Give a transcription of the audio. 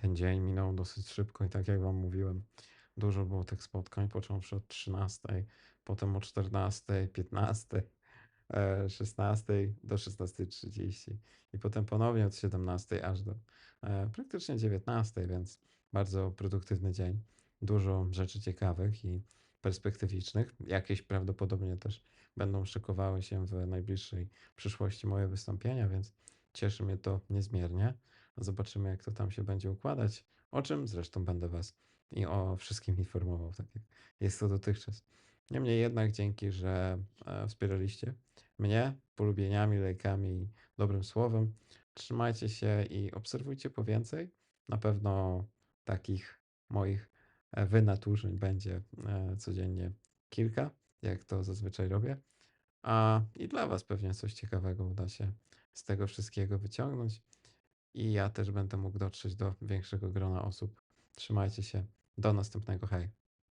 Ten dzień minął dosyć szybko i tak jak wam mówiłem, dużo było tych spotkań, począwszy od 13, potem o 14, 15, e, 16 do 16.30 i potem ponownie od 17 aż do e, praktycznie 19, więc bardzo produktywny dzień. Dużo rzeczy ciekawych i perspektywicznych. Jakieś prawdopodobnie też będą szykowały się w najbliższej przyszłości moje wystąpienia, więc cieszy mnie to niezmiernie. Zobaczymy, jak to tam się będzie układać, o czym zresztą będę Was i o wszystkim informował, tak jak jest to dotychczas. Niemniej jednak dzięki, że e, wspieraliście mnie polubieniami, lajkami i dobrym słowem. Trzymajcie się i obserwujcie po więcej. Na pewno takich moich e, wynaturzeń będzie e, codziennie kilka, jak to zazwyczaj robię. A i dla Was pewnie coś ciekawego uda się z tego wszystkiego wyciągnąć. I ja też będę mógł dotrzeć do większego grona osób. Trzymajcie się. Do następnego. Hej.